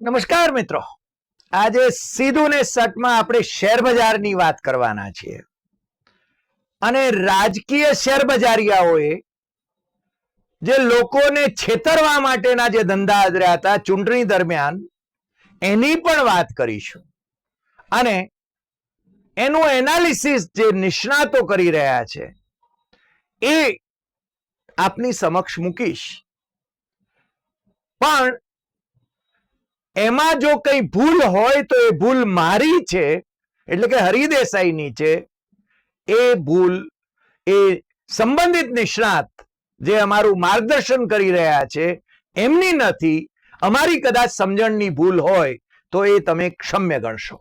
નમસ્કાર મિત્રો. આજે સીધું ને સટમાં આપણે શેર બજારની વાત કરવાના છીએ. અને રાજકીય શેર બજારિયાઓએ જે લોકોને છેતરવા માટેના જે ધંધા આદર્યા હતા ચૂંટણી દરમિયાન, એની પણ વાત કરીશું. અને એનું એનાલિસિસ જે નિષ્ણાતો કરી રહ્યા છે, એ આપની સમક્ષ મૂકીશ. પણ એમાં જો કઈ ભૂલ હોય તો એ ભૂલ મારી છે, એટલે કે હરિદેસાઈની છે, એ ભૂલ, એ સંબંધિત નિષ્ણાત જે અમારું માર્ગદર્શન કરી રહ્યા છે, એમની નથી, અમારી કદાચ સમજણની ભૂલ હોય તો એ તમે ક્ષમ્ય ગણશો.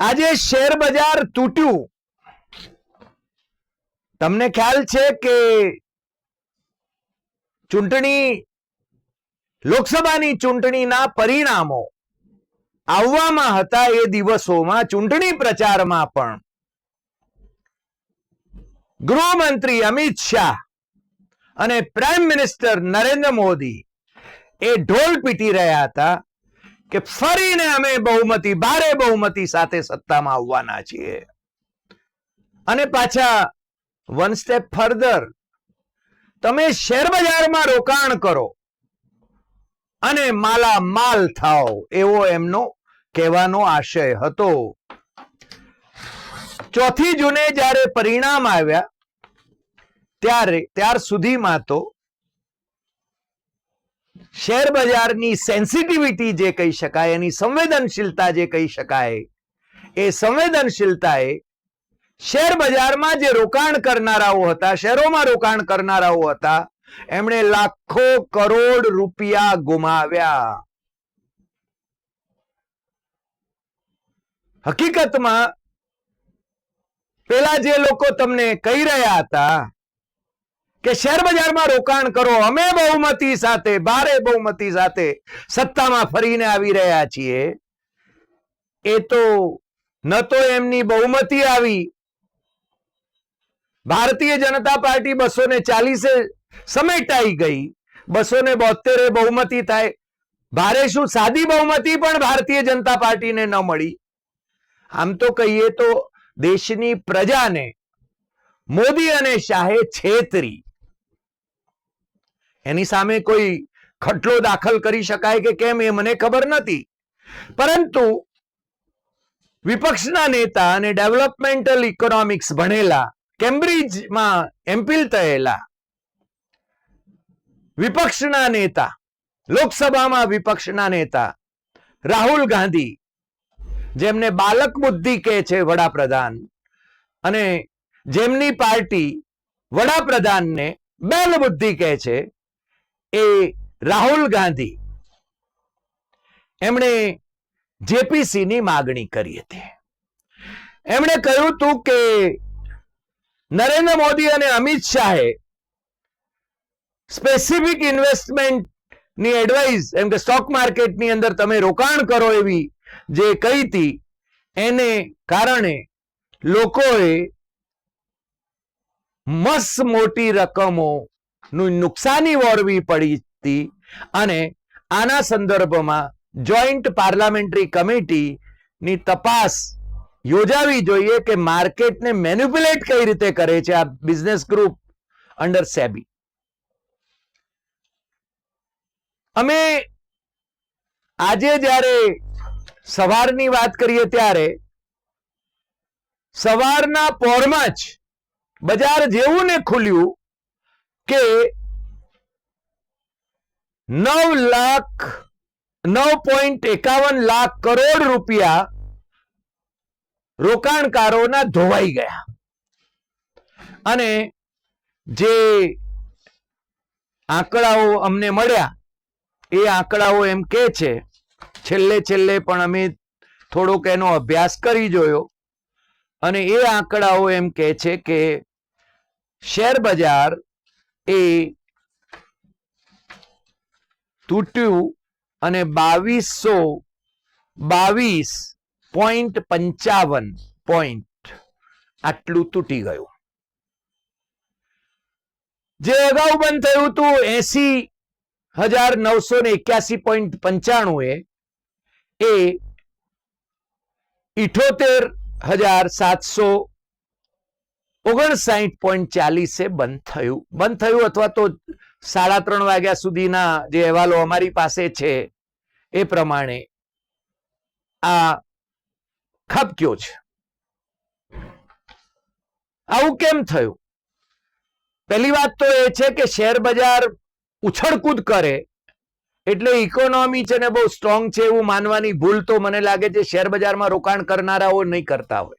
આજે શેર બજાર તૂટ્યું. તમને ખ્યાલ છે કે ચૂંટણી લોકસભાની ચૂંટણીના પરિણામો. આવવામાં હતા એ દિવસોમાં ચૂંટણી પ્રચારમાં પણ. ગૃહમંત્રી અમિત શાહ અને પ્રાઇમ મિનિસ્ટર નરેન્દ્ર મોદી એ ઢોલ પીટી રહ્યા હતા કે ફરીને અમે બહુમતી, ભારે બહુમતી સાથે સત્તામાં આવવાના છીએ. અને પાછા વન સ્ટેપ ફર્ધર તમે શેર બજારમાં રોકાણ કરો. અને માલા માલ થાઓ, એવો એમનો કહેવાનો આશય હતો. ચોથી જૂને જ્યારે પરિણામ આવ્યા, ત્યારે, ત્યાર સુધીમાં તો શેર બજારની સેન્સિટિવિટી જે કહી શકાય, એની સંવેદનશીલતા જે કહી શકાય, એ સંવેદનશીલતાએ શેર બજારમાં જે રોકાણ કરનારાઓ હતા, શેરોમાં રોકાણ કરનારાઓ હતા એમણે લાખો કરોડ રૂપિયા ગુમાવ્યા. હકીકતમાં પેલા જે લોકો તમને કહી રહ્યા હતા કે શેર બજારમાં રોકાણ કરો, અમે બહુમતી સાથે ભારે બહુમતી સાથે સત્તામાં ફરીને આવી રહ્યા છીએ. એ તો ન તો એમની બહુમતી આવી. ભારતીય જનતા પાર્ટી બસો ને ચાલીસે સમેટાઈ ગઈ. બસો ને બોતેરે બહુમતી થાય. ભારે શું? સાદી બહુમતી પણ ભારતીય જનતા પાર્ટીને ન મળી. આમ તો કહીએ તો દેશની પ્રજાને મોદી અને શાહે છેતરી. એની સામે કોઈ ખટલો દાખલ કરી શકાય કે કેમ એ મને ખબર નથી. પરંતુ વિપક્ષના નેતા અને ડેવલપમેન્ટલ ઇકોનોમિક્સ ભણેલા, કેમ્બ્રિજમાં એમ્પિલ થયેલા વિપક્ષના નેતા, લોકસભામાં વિપક્ષના નેતા, રાહુલ ગાંધી, જેમને બાલક બુદ્ધિ કહે છે વડાપ્રધાન, અને જેમની પાર્ટી વડાપ્રધાનને બેલ બુદ્ધિ કહે છે, એ રાહુલ ગાંધી. એમણે જેપીસી ની માગણી કરી હતી. એમણે કહ્યું હતું કે નરેન્દ્ર મોદી અને અમિત શાહે સ્પેસિફિક ઇન્વેસ્ટમેન્ટની એડવાઇસ એમ કે સ્ટોક માર્કેટની અંદર તમે રોકાણ કરો એવી જે કહી હતી, એને કારણે લોકોએ મસ મોટી રકમો નું નુકસાની વોરવી પડી હતી અને આના સંદર્ભમાં જોઈન્ટ પાર્લામેન્ટરી કમિટી ની તપાસ યોજાવી જોઈએ કે માર્કેટને મેન્યુપ્યુલેટ કઈ રીતે કરે છે આ બિઝનેસ ગ્રુપ અંડર સેબી અમે આજે જ્યારે સવારની વાત કરીએ ત્યારે સવારના પોરમાં જ બજાર જેવું ને ખુલ્યું કે નવ લાખ, નવ પોઈન્ટ એકાવન લાખ કરોડ રૂપિયા રોકાણકારોના ધોવાઈ ગયા. અને જે આંકડાઓ અમને મળ્યા એ આંકડાઓ એમ કે છે, છેલ્લે છેલ્લે પણ અમે થોડોક એનો અભ્યાસ કરી જોયો. અને એ આંકડાઓ એમ કે છે કે શેર બજાર એ તૂટ્યું અને બાવીસો બાવીસ પોઈન્ટ પંચાવન પોઈન્ટ આટલું તૂટી ગયું. જે અગાઉ બંધ થયું હતું એસી હજાર નવસો ને એક્યાસી પોઈન્ટ પંચાણું એ ઇઠોતેર હજાર સાતસો ઓગણસાઠ પોઈન્ટ ચાલીસે બંધ થયું. બંધ થયું અથવા તો સાડા ત્રણ વાગ્યા સુધીના જે અહેવાલો અમારી પાસે છે એ પ્રમાણે આ ખપક્યો છે. આવું કેમ થયું? પહેલી વાત તો એ છે કે શેર બજાર ઉછળકૂદ કરે. એટલે ઇકોનોમી છે ને બહુ સ્ટ્રોંગ છે એવું માનવાની ભૂલ તો મને લાગે છે શેર બજારમાં રોકાણ કરનારાઓ નહીં કરતા હોય.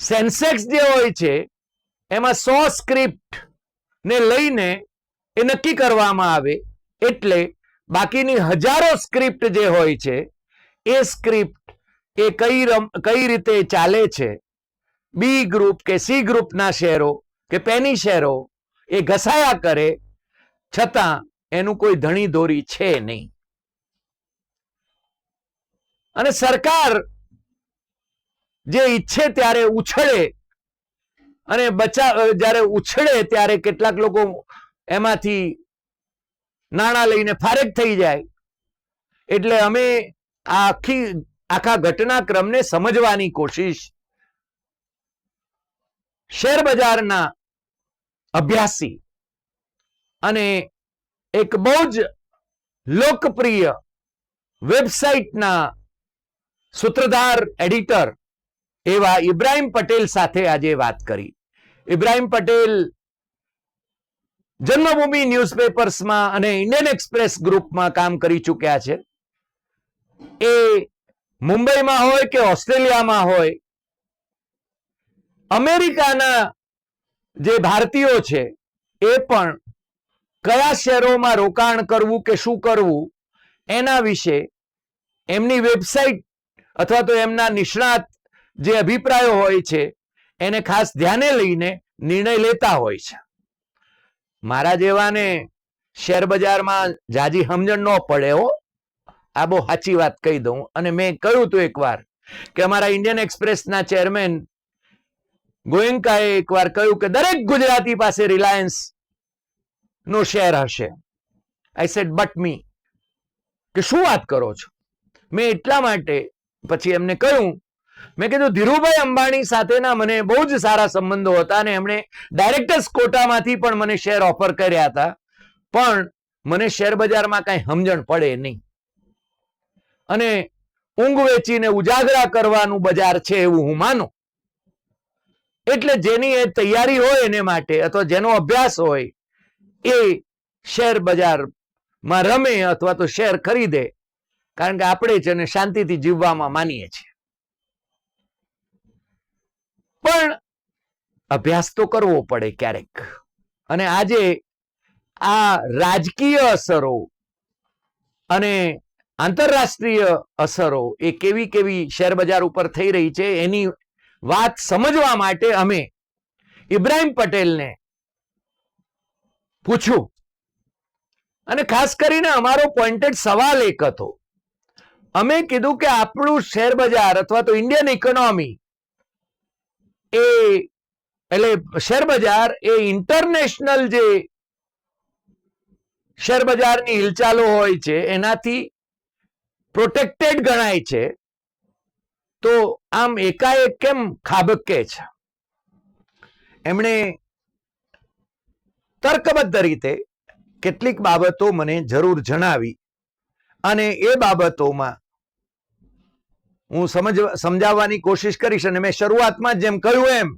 સેન્સેક્સ જે હોય છે, એમાં સો સ્ક્રિપ્ટ ને લઈને એ નક્કી કરવામાં આવે. એટલે બાકીની હજારો સ્ક્રિપ્ટ જે હોય છે, એ સ્ક્રિપ્ટ એ કઈ રમ, કઈ રીતે ચાલે છે? બી ગ્રુપ કે સી ગ્રુપના શેરો કે પેની શેરો એ ઘસાયા કરે છતાં એનું કોઈ ધણી દોરી છે નહીં. અને સરકાર જે ઈચ્છે ત્યારે ઉછળે અને બચા જ્યારે ઉછળે ત્યારે કેટલાક લોકો એમાંથી નાણાં લઈને ફારેક થઈ જાય. એટલે અમે આખી, આખા ઘટનાક્રમને સમજવાની કોશિશ શેર બજારના અભ્યાસી અને એક બહુ જ લોકપ્રિય વેબસાઇટના સૂત્રધાર, એડિટર એવા ઇબ્રાહિમ પટેલ સાથે આજે વાત કરી. ઇબ્રાહિમ પટેલ જન્મભૂમિ ન્યૂઝપેપર્સમાં અને ઇન્ડિયન એક્સપ્રેસ ગ્રુપમાં કામ કરી ચૂક્યા છે. એ મુંબઈમાં હોય કે ઓસ્ટ્રેલિયામાં હોય અમેરિકાના જે ભારતીયો છે, એ પણ કયા શેરોમાં રોકાણ કરવું કે શું કરવું, એના વિશે એમની વેબસાઇટ અથવા તો એમના નિષ્ણાત જે અભિપ્રાયો હોય છે, એને ખાસ ધ્યાને લઈને નિર્ણય લેતા હોય છે. મારા જેવાને શેર બજારમાં જાજી સમજણ ન પડે હો. આ બહુ સાચી વાત કહી દઉં. અને મેં કહ્યું હતું એકવાર કે અમારા ઇન્ડિયન એક્સપ્રેસના ચેરમેન ગોયંકાએ એકવાર કહ્યું કે દરેક ગુજરાતી પાસે રિલાયન્સ નો શેર હશે. આઈ સેડ બટ મી કે શું વાત કરો છો? મેં એટલા માટે પછી એમને કહ્યું. મેં કીધું, ધીરુભાઈ અંબાણી સાથેના મને બહુ જ સારા સંબંધો હતા અને એમણે ડાયરેક્ટર્સ કોટામાંથી પણ મને શેર ઓફર કર્યા હતા. પણ મને શેર બજારમાં કાંઈ સમજણ પડે નહીં. અને ઊંઘ વેચીને ઉજાગરા કરવાનું બજાર છે એવું હું માનું. એટલે જેની એ તૈયારી હોય એને માટે અથવા જેનો અભ્યાસ હોય, એ શેર બજારમાં રમે અથવા તો શેર ખરીદે. કારણ કે આપણે જ એને શાંતિથી જીવવામાં માનીએ છીએ. પણ અભ્યાસ તો કરવો પડે ક્યારેક. અને આજે આ રાજકીય અસરો અને આંતરરાષ્ટ્રીય અસરો એ કેવી કેવી શેર બજાર ઉપર થઈ રહી છે, એની વાત સમજવા માટે અમે ઇબ્રાહિમ પટેલને પૂછ્યું. અને ખાસ કરીને અમારો પોઈન્ટેડ સવાલ એક હતો. અમે કીધું કે આપણું શેર બજાર અથવા તો ઇન્ડિયન ઇકોનોમી એ એટલે શેર બજાર એ ઇન્ટરનેશનલ જે શેર બજારની હિલચાલો હોય છે, એનાથી પ્રોટેક્ટેડ ગણાય છે. તો આમ એકાએક કેમ ખાબકે છે? એમણે તર્કબદ્ધ રીતે કેટલીક બાબતો મને જરૂર જણાવી અને એ બાબતોમાં હું સમજ, સમજાવવાની કોશિશ કરીશ અને મેં શરૂઆતમાં જેમ કહ્યું એમ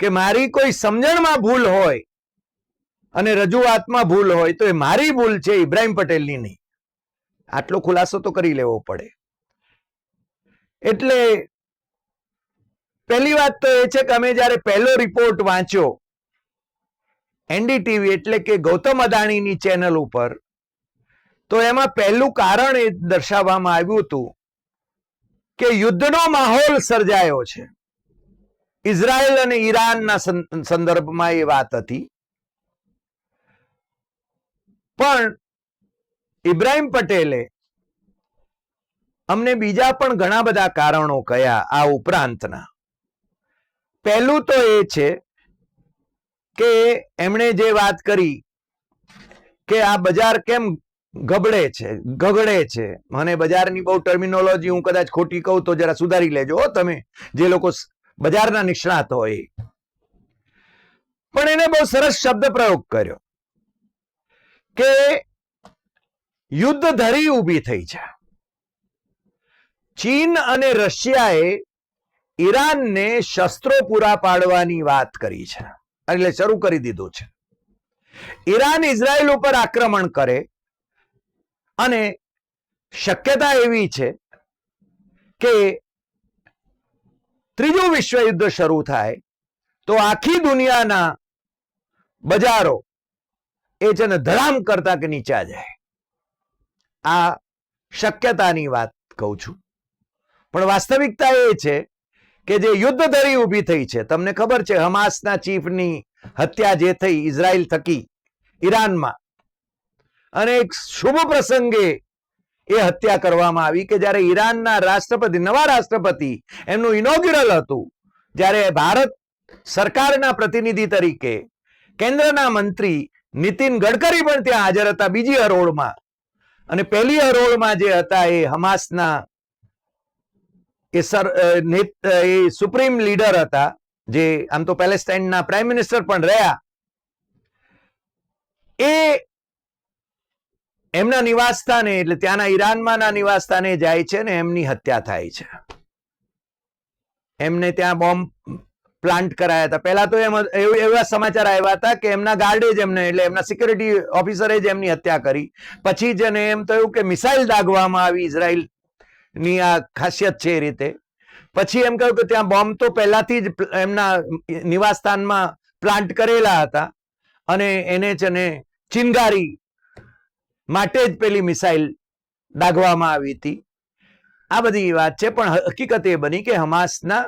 કે મારી કોઈ સમજણમાં ભૂલ હોય અને રજૂઆતમાં ભૂલ હોય તો એ મારી ભૂલ છે, ઇબ્રાહિમ પટેલની નહીં. આટલો ખુલાસો તો કરી લેવો પડે. એટલે પહેલી વાત તો એ છે કે અમે જ્યારે પહેલો રિપોર્ટ વાંચ્યો એનડીટીવી એટલે કે ગૌતમ અદાણીની ચેનલ ઉપર, તો એમાં પહેલું કારણ એ દર્શાવવામાં આવ્યું હતું કે યુદ્ધનો માહોલ સર્જાયો છે. ઇઝરાયલ અને ઈરાનના સંદર્ભમાં એ વાત હતી. પણ ઇબ્રાહિમ પટેલે અમને બીજા પણ ઘણા બધા કારણો કયા આ ઉપરાંતના. પહેલું તો એ છે કે એમણે જે વાત કરી કે આ બજાર કેમ ગબડે છે, ગગડે છે, મને બજારની બહુ ટર્મિનોલોજી હું કદાચ ખોટી કહું તો જરા સુધારી લેજો તમે, જે લોકો બજારના નિષ્ણાત હોય. પણ એને બહુ સરસ શબ્દ પ્રયોગ કર્યો કે યુદ્ધ ધરી ઊભી થઈ છે ચીન અને રશિયાએ ઈરાનને શસ્ત્રો પૂરા પાડવાની વાત કરી છે. એટલે શરૂ કરી દીધું છે. ઈરાન ઇઝરાયલ ઉપર આક્રમણ કરે અને શક્યતા એવી છે કે ત્રીજું વિશ્વયુદ્ધ શરૂ થાય તો આખી દુનિયાના બજારો એ છે ને ધડામ કરતા કે નીચા જાય. આ શક્યતાની વાત કહું છું. પણ વાસ્તવિકતા એ છે કે જે યુદ્ધ ધરી ઊભી થઈ છે, તમને ખબર છે હમાસના ચીફની હત્યા જે થઈ ઇઝરાયલ થકી ઈરાનમાં. અને એક શુભ પ્રસંગે એ હત્યા કરવામાં આવી કે જ્યારે ઈરાનના રાષ્ટ્રપતિ, નવા રાષ્ટ્રપતિ, એમનું ઇનોગ્યુરલ હતું, જ્યારે ભારત સરકારના પ્રતિનિધિ તરીકે કેન્દ્રના મંત્રી નીતિન ગડકરી પણ ત્યાં હાજર હતા બીજી હરોળમાં. અને પહેલી હરોળમાં જે હતા એ હમાસના એ સર એ સુપ્રીમ લીડર હતા, જે આમ તો પેલેસ્ટાઇનના પ્રાઇમ મિનિસ્ટર પણ રહ્યા. એ એમના નિવાસસ્થાને, એટલે ત્યાંના ઈરાનમાંના નિવાસ સ્થાને જાય છે ને એમની હત્યા થાય છે. એમને ત્યાં બોમ્બ પ્લાન્ટ કરાયા હતા. પહેલા તો એમ એવા સમાચાર આવ્યા હતા કે એમના ગાર્ડે જ એમને, એટલે એમના સિક્યુરિટી ઓફિસરે જ એમની હત્યા કરી. પછી જ એને એમ થયું કે મિસાઇલ દાગવામાં આવી ઇઝરાયલ ની આ ખાસિયત છે એ રીતે. પછી એમ કહ્યું કે ત્યાં બોમ્બ તો પહેલાથી જ એમના નિવાસસ્થાનમાં પ્લાન્ટ કરેલા હતા અને એને છે ને ચિનગારી માટે જ પેલી મિસાઇલ દાગવામાં આવી હતી. આ બધી વાત છે, પણ હકીકત એ બની કે હમાસના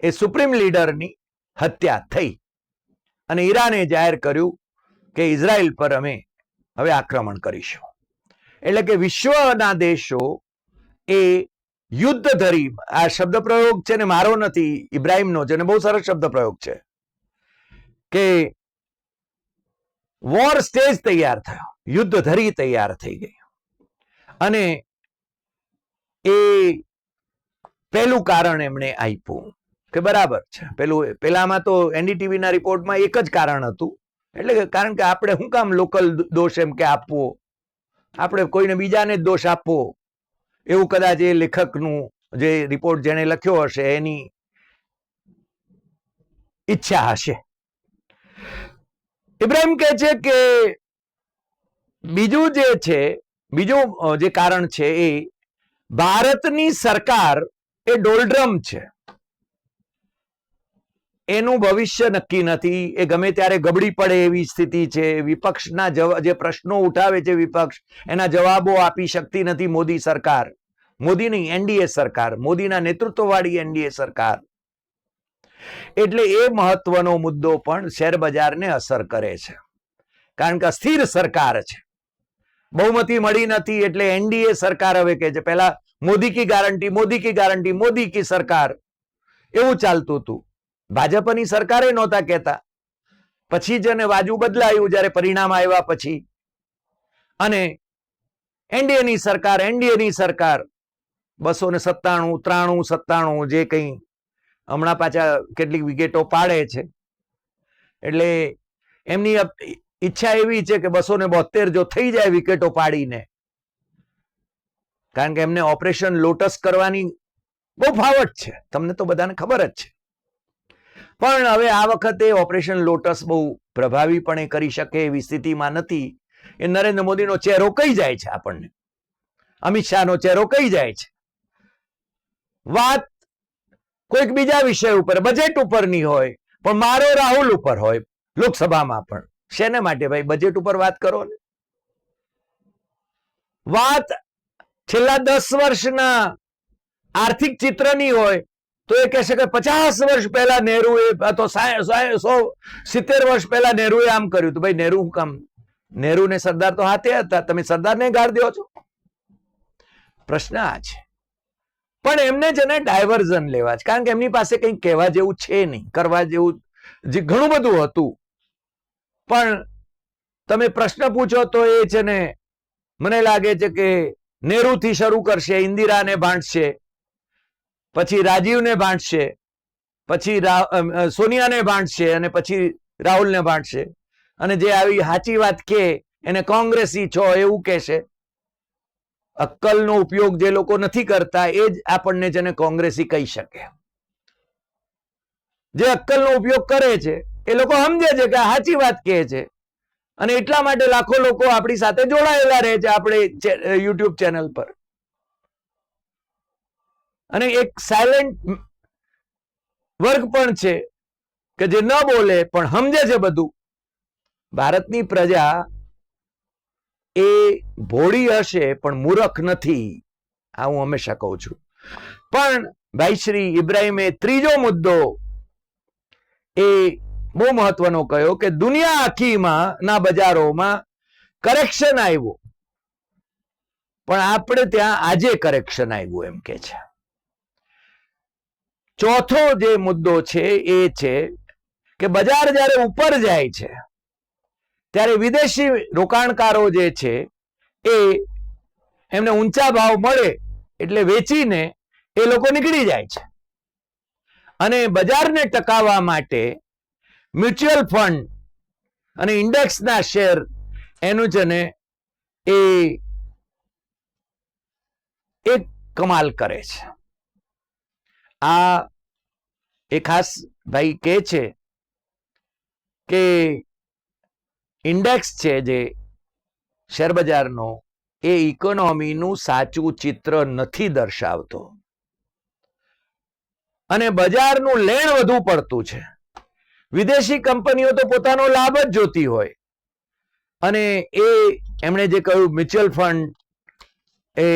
એ સુપ્રીમ લીડરની હત્યા થઈ અને ઈરાને જાહેર કર્યું કે ઇઝરાયલ પર અમે હવે આક્રમણ કરીશું. એટલે કે વિશ્વના દેશો એ યુદ્ધ ધરી, આ શબ્દ પ્રયોગ છે ને મારો નથી, ઇબ્રાહીમનો છે ને બહુ સરસ શબ્દ પ્રયોગ છે. કે વોર સ્ટેજ તૈયાર થયો, યુદ્ધ ધરી તૈયાર થઈ ગઈ. અને એ પહેલું કારણ એમણે આપ્યું, કે બરાબર છે. પેલું પેલામાં તો એનડીટીવીના રિપોર્ટમાં એક જ કારણ હતું. એટલે કે કારણ કે આપણે શું કામ લોકલ દોષ એમ કે આપવો? આપણે કોઈને બીજાને જ દોષ આપવો? એવું કદાચ એ લેખકનું જે રિપોર્ટ જેણે લખ્યો હશે, એની ઈચ્છા હશે. ઇબ્રાહિમ કહે છે કે બીજું જે છે, બીજું જે કારણ છે એ, ભારતની સરકાર એ ડોલડ્રમ છે. એનું ભવિષ્ય નક્કી નથી. એ ગમે ત્યારે ગબડી પડે એવી સ્થિતિ છે. વિપક્ષના જે પ્રશ્નો ઉઠાવે છે વિપક્ષ, એના જવાબો આપી શકતી નથી મોદી સરકાર. મોદીની એનડીએ સરકાર, મોદીના નેતૃત્વવાળી એનડીએ સરકાર. એટલે એ મહત્વનો મુદ્દો પણ શેરબજારને અસર કરે છે. કારણ કે અસ્થિર સરકાર છે. બહુમતી મળી નથી એટલે એનડીએ સરકાર હવે કે છે, પહેલા મોદી કી ગારંટી મોદી કી ગારંટી મોદી કી સરકાર. એવું ચાલતું હતું. ભાજપની સરકારે નહોતા કહેતા. પછી જ એને બાજુ બદલાયું જ્યારે પરિણામ આવ્યા પછી. અને એનડીએની સરકાર એનડીએની સરકાર, બસો ને સત્તાણું, ત્રાણું, સત્તાણું જે કંઈ હમણાં પાછા કેટલીક વિકેટો પાડે છે. એટલે એમની ઈચ્છા એવી છે કે બસો ને બોતેર જો થઈ જાય વિકેટો પાડીને, કારણ કે એમને ઓપરેશન લોટસ કરવાની બહુ ફાવટ છે. તમને તો બધાને ખબર જ છે. પણ હવે આ વખતે ઓપરેશન લોટસ બહુ પ્રભાવીપણે કરી શકે એવી સ્થિતિમાં નથી. એ નરેન્દ્ર મોદીનો ચહેરો કઈ જાય છે આપણને? અમિત શાહનો ચહેરો કઈ જાય છે? વાત કોઈક બીજા વિષય ઉપર બજેટ ઉપરની હોય, પણ મારો રાહુલ ઉપર હોય, લોકસભામાં પણ. શેને માટે ભાઈ બજેટ ઉપર વાત કરો ને? વાત છેલ્લા દસ વર્ષના આર્થિક ચિત્રની હોય તો એ કહેશે કે પચાસ વર્ષ પહેલા નહેરુએ તો સો, સિત્તેર વર્ષ પહેલા નહેરુએ આમ કર્યું ભાઈ, નહેરુ શું કામ? નહેરુ ને સરદાર તો હાથે હતા. તમે સરદારને ગાળ દો છો? પ્રશ્ન આ છે. પણ એમને છે ને ડાયવર્ઝન લેવા છે. કારણ કે એમની પાસે કંઈ કહેવા જેવું છે નહીં, કરવા જેવું જે ઘણું બધું હતું. પણ તમે પ્રશ્ન પૂછો તો એ છે ને, મને લાગે છે કે નેહરુથી શરૂ કરશે, ઇન્દિરાને ભાંડશે પછી રાજીવને ભાંટશે, પછી સોનિયાને ભાંટશે અને પછી રાહુલને ભાંટશે. અને જે આવી સાચી વાત કે એને કોંગ્રેસી છો એવું કહેશે. અક્કલનો ઉપયોગ જે લોકો નથી કરતા એ જ આપણને જેને કોંગ્રેસી કહી શકે. જે અક્કલનો ઉપયોગ કરે છે, એ લોકો સમજે છે કે સાચી વાત કહે છે. અને એટલા માટે લાખો લોકો આપણી સાથે જોડાયેલા રહે છે, આપણે યુટ્યુબ ચેનલ પર. અને એક સાયલેન્ટ વર્ગ પણ છે કે જે ન બોલે પણ સમજે છે બધું. ભારતની પ્રજા એ ભોળી હશે પણ મૂરખ નથી. આ હું હંમેશા કહું છું. પણ ભાઈ શ્રી ઇબ્રાહીમે ત્રીજો મુદ્દો એ બહુ મહત્વનો કયો કે દુનિયા આખીમાં, ના બજારોમાં કરેક્શન આવ્યું. પણ આપણે ત્યાં આજે કરેક્શન આવ્યું એમ કે છે. ચોથો જે મુદ્દો છે એ છે કે બજાર જ્યારે ઉપર જાય છે, ત્યારે વિદેશી રોકાણકારો જે છે એ એમને ઊંચા ભાવ મળે એટલે વેચીને એ લોકો નીકળી જાય છે. અને બજારને ટકાવવા માટે મ્યુચ્યુઅલ ફંડ અને ઇન્ડેક્સના શેર એનું છે ને એ એક કમાલ કરે છે. આ એ ખાસ ભાઈ કહે છે કે ઇન્ડેક્સ છે જે શેરબજારનો, એ ઇકોનોમીનું સાચું ચિત્ર નથી દર્શાવતો. અને બજારનું લેણ વધુ પડતું છે. વિદેશી કંપનીઓ તો પોતાનો લાભ જ જોતી હોય. અને એ એમણે જે કહ્યું મ્યુચ્યુઅલ ફંડ, એ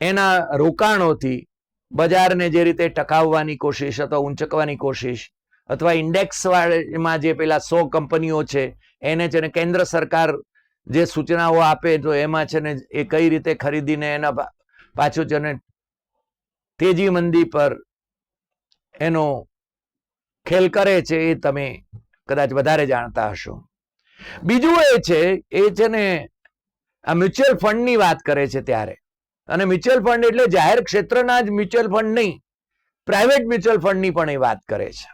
એના રોકાણોથી બજારને જે રીતે ટકાવવાની કોશિશ અથવા ઊંચકવાની કોશિશ અથવા ઇન્ડેક્સમાં જે પેલા સો કંપનીઓ છે, એને છે ને કેન્દ્ર સરકાર જે સૂચનાઓ આપે તો એમાં છે ને એ કઈ રીતે ખરીદીને એના પાછું છે ને તેજી મંદી પર એનો ખેલ કરે છે એ તમે કદાચ વધારે જાણતા હશો. બીજું એ છે એ છે ને આ મ્યુચ્યુઅલ ફંડની વાત કરે છે ત્યારે. અને મ્યુચ્યુઅલ ફંડ એટલે જાહેર ક્ષેત્રના જ મ્યુચ્યુઅલ ફંડ નહીં, પ્રાઇવેટ મ્યુચ્યુઅલ ફંડની પણ એ વાત કરે છે.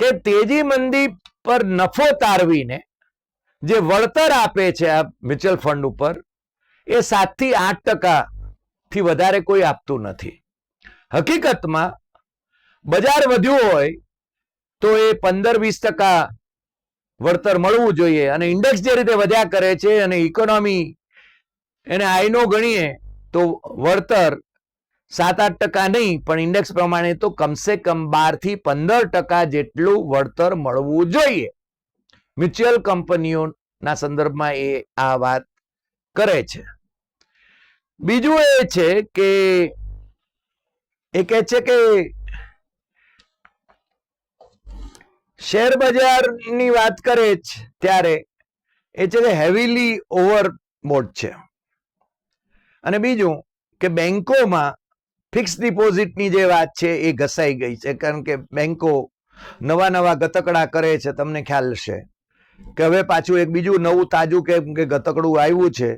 કે તેજી મંદી પર નફો તારવીને જે વળતર આપે છે આ મ્યુચ્યુઅલ ફંડ ઉપર, એ સાતથી આઠ ટકાથી વધારે કોઈ આપતું નથી. હકીકતમાં બજાર વધ્યું હોય તો એ પંદર વીસ ટકા વળતર મળવું જોઈએ અને ઇન્ડેક્સ જે રીતે વધ્યા કરે છે અને ઇકોનોમી એને આઈનો ગણીએ તો વળતર સાત આઠ ટકા નહીં, પણ ઇન્ડેક્સ પ્રમાણે તો કમસે કમ બારથી પંદર ટકા જેટલું વળતર મળવું જોઈએ. મ્યુચ્યુઅલ કંપનીઓના સંદર્ભમાં એ આ વાત કરે છે. બીજું એ છે કે, એ કહે છે કે શેર બજારની વાત કરે છે ત્યારે, એ છે કે હેવીલી ઓવરબોટ છે. અને બીજું કે બેંકોમાં ફિક્સ ડિપોઝિટની જે વાત છે એ ઘસાઈ ગઈ છે. કારણ કે બેંકો નવા નવા ગતકડા કરે છે, તમને ખ્યાલ છે કે હવે પાછું એક બીજું નવું તાજું કે કે ગતકડું આવ્યું છે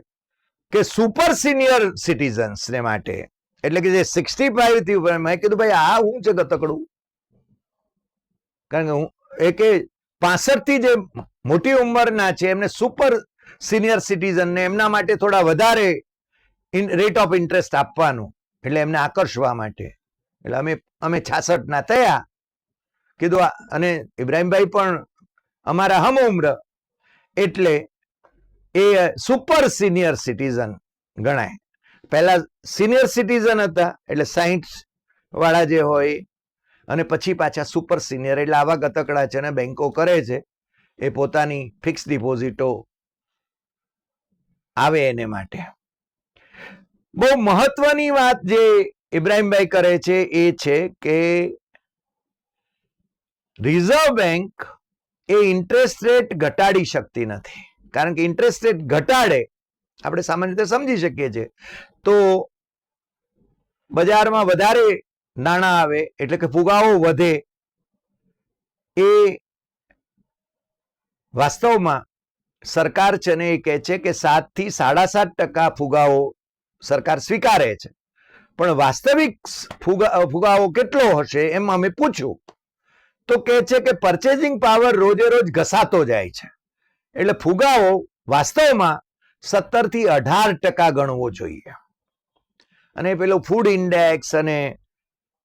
કે સુપર સિનિયર સિટીઝન્સને માટે. એટલે કે જે સિક્સટી ફાઈવથી ઉપર મેં કીધું, ભાઈ, આ શું છે ગતકડું? કારણ કે હું એ કે પાસઠથી જે મોટી ઉંમરના છે, એમને સુપર સિનિયર સિટીઝન ને એમના માટે થોડા વધારે રેટ ઓફ ઇન્ટરેસ્ટ આપવાનું. એટલે એમને આકર્ષવા માટે. એટલે અમે અમે છાસઠ ના થયા. કીધું અને ઇબ્રાહીમભાઈ પણ અમારા હમ ઉમ્ર. એટલે એ સુપર સિનિયર સિટીઝન ગણાય. પહેલા સિનિયર સિટીઝન હતા, એટલે સાહીઠ વાળા જે હોય, અને પછી પાછા સુપર સિનિયર એટલે આવા ગતકડા છે ને બેંકો કરે છે, એ પોતાની ફિક્સ ડિપોઝિટો આવે એને માટે. બહુ મહત્વની વાત જે ઇબ્રાહીમભાઈ કરે છે એ છે કે રિઝર્વ બેંક એ ઇન્ટરેસ્ટ રેટ ઘટાડી શકતી નથી. કારણ કે ઇન્ટરેસ્ટ રેટ ઘટાડે, આપણે સામાન્ય રીતે સમજી શકીએ છીએ. તો બજારમાં વધારે નાણાં આવે, એટલે કે ફુગાવો વધે, એ વાસ્તવમાં સરકાર છે ને એ કહે છે કે સાતથી સાડા સાત ટકા ફુગાવો સરકાર સ્વીકારે છે. પણ વાસ્તવિક ફુગા ફુગાવો કેટલો હશે એમ અમે પૂછ્યું. તો કહે છે કે પરચેઝિંગ પાવર રોજે રોજ ઘસાતો જાય છે. એટલે ફુગાવો વાસ્તવમાં સત્તરથી અઢાર ટકા ગણવો જોઈએ. અને પેલો ફૂડ ઇન્ડેક્સ અને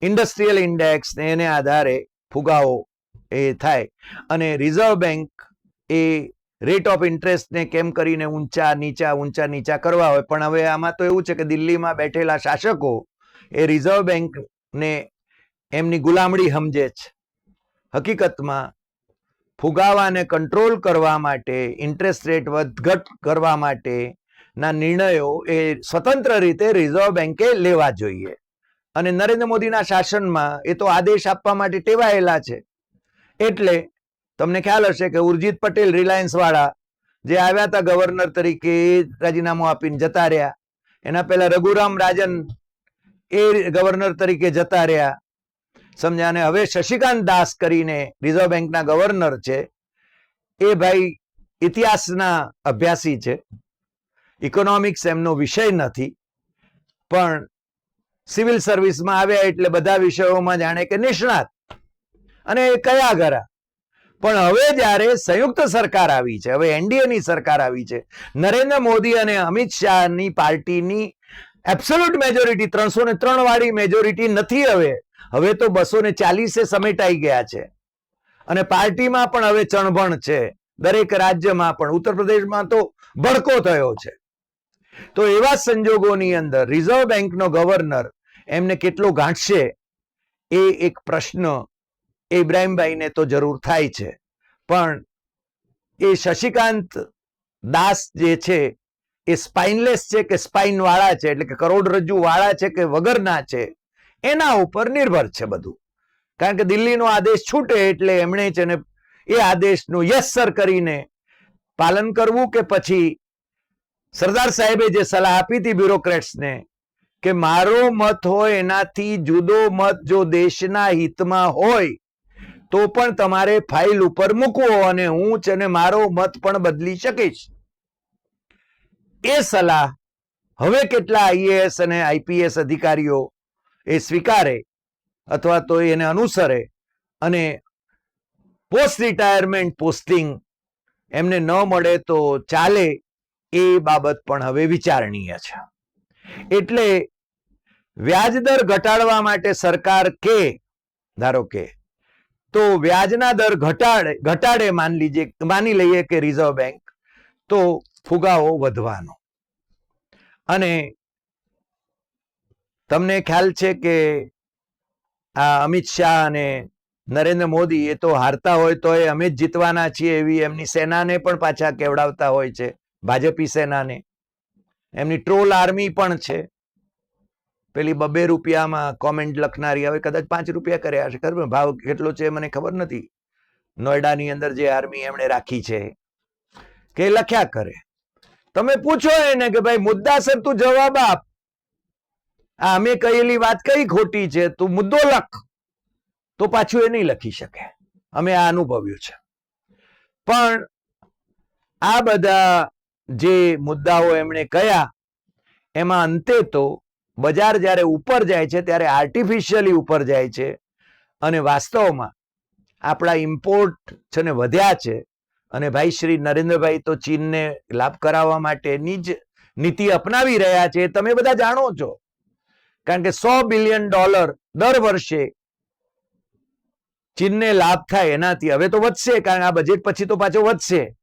ઇન્ડસ્ટ્રીયલ ઇન્ડેક્સ ને એને આધારે ફુગાવો એ થાય. અને રિઝર્વ બેંક એ રેટ ઓફ ઇન્ટરેસ્ટને કેમ કરીને ઊંચા, નીચા ઊંચા, નીચા કરવા હોય? પણ હવે આમાં તો એવું છે કે દિલ્હીમાં બેઠેલા શાસકો એ રિઝર્વ બેંકને એમની ગુલામડી સમજે છે હકીકતમાં ફુગાવાને કંટ્રોલ કરવા માટે ઇન્ટરેસ્ટ રેટ વધઘટ કરવા માટે ના નિર્ણયો એ સ્વતંત્ર રીતે રિઝર્વ બેંકે લેવા જોઈએ. અને નરેન્દ્ર મોદીના શાસનમાં એ તો આદેશ આપવા માટે ટેવાયેલા છે. એટલે તમને ખ્યાલ હશે કે ઉર્જિત પટેલ રિલાયન્સ વાળા જે આવ્યા હતા ગવર્નર તરીકે રાજીનામું આપીને જતા રહ્યા. એના પહેલા રઘુરામ રાજન એ ગવર્નર તરીકે જતા રહ્યા. સમજ્યા? અને હવે શશિકાંત દાસ કરીને રિઝર્વ બેંકના ગવર્નર છે. એ ભાઈ ઇતિહાસના અભ્યાસી છે. ઇકોનોમિક્સ એમનો વિષય નથી. પણ સિવિલ સર્વિસમાં આવ્યા એટલે બધા વિષયોમાં જાણે કે નિષ્ણાત. અને એ કયા ગરા પણ હવે જ્યારે સંયુક્ત સરકાર આવી છે, હવે એનડીએ ની સરકાર આવી છે, નરેન્દ્ર મોદી અને અમિત શાહની પાર્ટીની એબ્સોલ્યુટ મેજોરિટી ત્રણસો ને ત્રણ વાળી મેજોરિટી નથી હવે. હવે તો બસો ને ચાલીસે સમેટાઈ ગયા છે. અને પાર્ટીમાં પણ હવે ચણભણ છે. દરેક રાજ્યમાં પણ, ઉત્તર પ્રદેશમાં તો ભડકો થયો છે. તો એવા સંજોગોની અંદર રિઝર્વ બેંકનો ગવર્નર એમને કેટલો ગાંઠશે એ એક પ્રશ્ન એ ઇબ્રાહીમભાઈને તો જરૂર થાય છે. પણ એ શશિકાંત દાસ જે છે, એ સ્પાઇનલેસ છે કે સ્પાઇન વાળા છે, એટલે કે કરોડરજ્જુ વાળા છે કે વગરના છે, એના ઉપર નિર્ભર છે બધું. કારણ કે દિલ્હીનો આદેશ છૂટે એટલે એમણે છે ને એ આદેશનું યસ સર કરીને પાલન કરવું કે પછી સરદાર સાહેબે જે સલાહ આપી હતી બ્યુરોક્રેટ્સને કે મારો મત હોય, એનાથી જુદો મત જો દેશના હિતમાં હોય તો પણ તમારે ફાઇલ ઉપર મૂકવો અને હું છે ને મારો મત પણ બદલી શકીશ. એ સલાહ હવે કેટલા આઈએએસ અને આઈપીએસ અધિકારીઓ એ સ્વીકારે અથવા તો એને અનુસરે અને પોસ્ટ રિટાયરમેન્ટ પોસ્ટિંગ એમને ન મળે તો ચાલે એ બાબત પણ હવે વિચારણીય છે. એટલે વ્યાજદર ઘટાડવા માટે સરકાર કે ધારો કે તો વ્યાજના દર ઘટાડે ઘટાડે માની લીજે, માની લઈએ કે રિઝર્વ બેંક તો ફુગાવો વધવાનો. અને તમને ખ્યાલ છે કે આ અમિત શાહ અને નરેન્દ્ર મોદી એ તો હારતા હોય તો એ અમે જ જીતવાના છીએ એવી એમની સેનાને પણ પાછા કેવડાવતા હોય છે, ભાજપી સેનાને. એમની ટ્રોલ આર્મી પણ છે. પેલી બબે રૂપિયામાં કોમેન્ટ લખનારી હવે કદાચ પાંચ રૂપિયા કર્યા હશે. ખબર? ભાવ કેટલો છે મને ખબર નથી. નોઈડાની અંદર જે આર્મી એમણે રાખી છે કે લખ્યા કરે. તમે પૂછો એને કે ભાઈ મુદ્દાસર તું જવાબ આપ. આ અમે કહેલી વાત કઈ ખોટી છે? તું મુદ્દો લખ. તો પાછું એ નહીં લખી શકે. અમે આ અનુભવ્યું છે. પણ આ બધા જે મુદ્દાઓ એમણે કયા, એમાં અંતે તો બજાર જ્યારે ઉપર જાય છે, ત્યારે આર્ટિફિશિયલી ઉપર જાય છે. અને વાસ્તવમાં આપણા ઇમ્પોર્ટ છે ને વધ્યા છે. અને ભાઈ શ્રી નરેન્દ્રભાઈ તો ચીનને લાભ કરાવવા માટેની જ નીતિ અપનાવી રહ્યા છે, તમે બધા જાણો છો. કારણ કે સો બિલિયન ડોલર દર વર્ષે ચીનને લાભ થાય એનાથી. હવે તો વધશે, કારણ આ બજેટ પછી તો પાછો વધશે.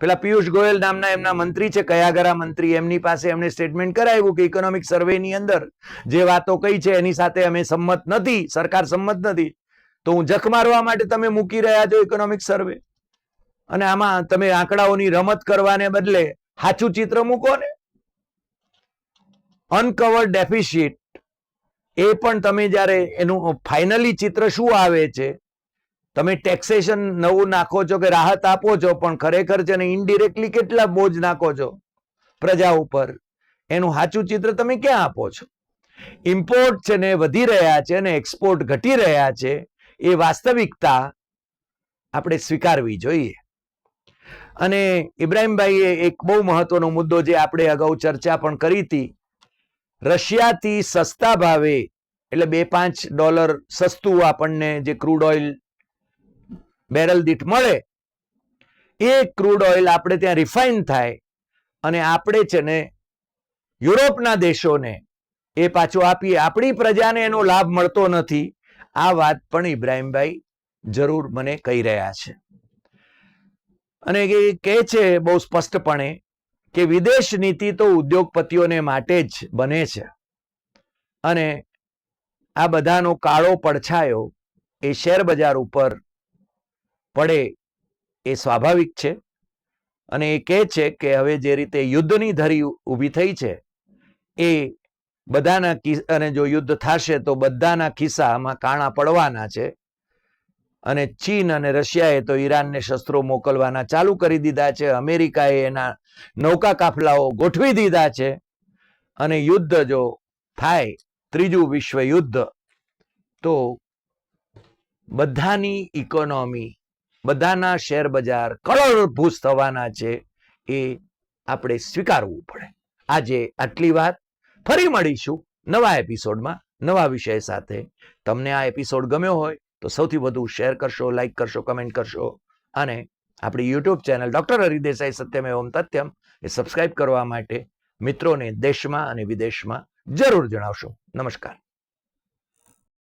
પેલા પિયુષ ગોયલ નામના એમના મંત્રી છે, કયાગરા મંત્રી, એમની પાસે એમણે સ્ટેટમેન્ટ કરાવ્યું કે ઇકોનોમિક સર્વેની અંદર જે વાતો કઈ છે, એની સાથે અમે સંમત નથી, સરકાર સંમત નથી. તો હું જખ મારવા માટે તમે મૂકી રહ્યા છો ઇકોનોમિક સર્વે અને આમાં તમે આંકડાઓની રમત કરવાને બદલે સાચું ચિત્ર મૂકો ને. અનકવર ડેફિશિટ એ પણ તમે જ્યારે એનું ફાઇનલી ચિત્ર શું આવે છે તમે ટેક્સેશન નવું નાખો છો કે રાહત આપો છો, પણ ખરેખર છે ને ઇનડિરેક્ટલી કેટલા બોજ નાખો છો પ્રજા ઉપર? એનું સાચું ચિત્ર તમે ક્યાં આપો છો? ઇમ્પોર્ટ છે ને વધી રહ્યા છે અને એક્સપોર્ટ ઘટી રહ્યા છે, એ વાસ્તવિકતા આપણે સ્વીકારવી જોઈએ. અને ઇબ્રાહીમભાઈએ એક બહુ મહત્વનો મુદ્દો જે આપણે અગાઉ ચર્ચા પણ કરી હતી, રશિયાથી સસ્તા ભાવે, એટલે બે પાંચ ડોલર સસ્તું આપણને જે ક્રૂડ ઓઇલ બેરલ દીઠ મળે. એ ક્રૂડ ઓઇલ આપણે ત્યાં રિફાઇન થાય અને આપણે છે ને યુરોપના દેશોને એ પાછું આપીએ. આપણી પ્રજાને એનો લાભ મળતો નથી. આ વાત પણ ઇબ્રાહીમભાઈ જરૂર મને કહી રહ્યા છે. અને એ કહે છે બહુ સ્પષ્ટપણે કે વિદેશ નીતિ તો ઉદ્યોગપતિઓને માટે જ બને છે. અને આ બધાનો કાળો પડછાયો એ શેર બજાર ઉપર પડે એ સ્વાભાવિક છે. અને એ કહે છે કે હવે જે રીતે યુદ્ધની ધરી ઊભી થઈ છે, એ બધાના અને જો યુદ્ધ થશે તો બધાના ખિસ્સામાં કાણા પડવાના છે. અને ચીન અને રશિયાએ તો ઈરાનને શસ્ત્રો મોકલવાના ચાલુ કરી દીધા છે. અમેરિકાએ એના નૌકા કાફલાઓ ગોઠવી દીધા છે. અને યુદ્ધ જો થાય, ત્રીજું વિશ્વ યુદ્ધ તો બધાની ઇકોનોમી બધાના શેર બજાર કરોડભૂત થવાના છે એ આપણે સ્વીકારવું પડે. આજે આટલી વાત. ફરી મળીશું નવા એપિસોડમાં, નવા વિષય સાથે. તમને આ એપિસોડ ગમ્યો હોય તો સૌથી વધુ શેર કરશો, લાઈક કરશો, કમેન્ટ કરશો અને આપણી YouTube channel doctor Hari Desai Satyam Om Tathyam એ સબસ્ક્રાઇબ કરવા માટે મિત્રોને દેશમાં અને વિદેશમાં જરૂર જણાવશો. નમસ્કાર.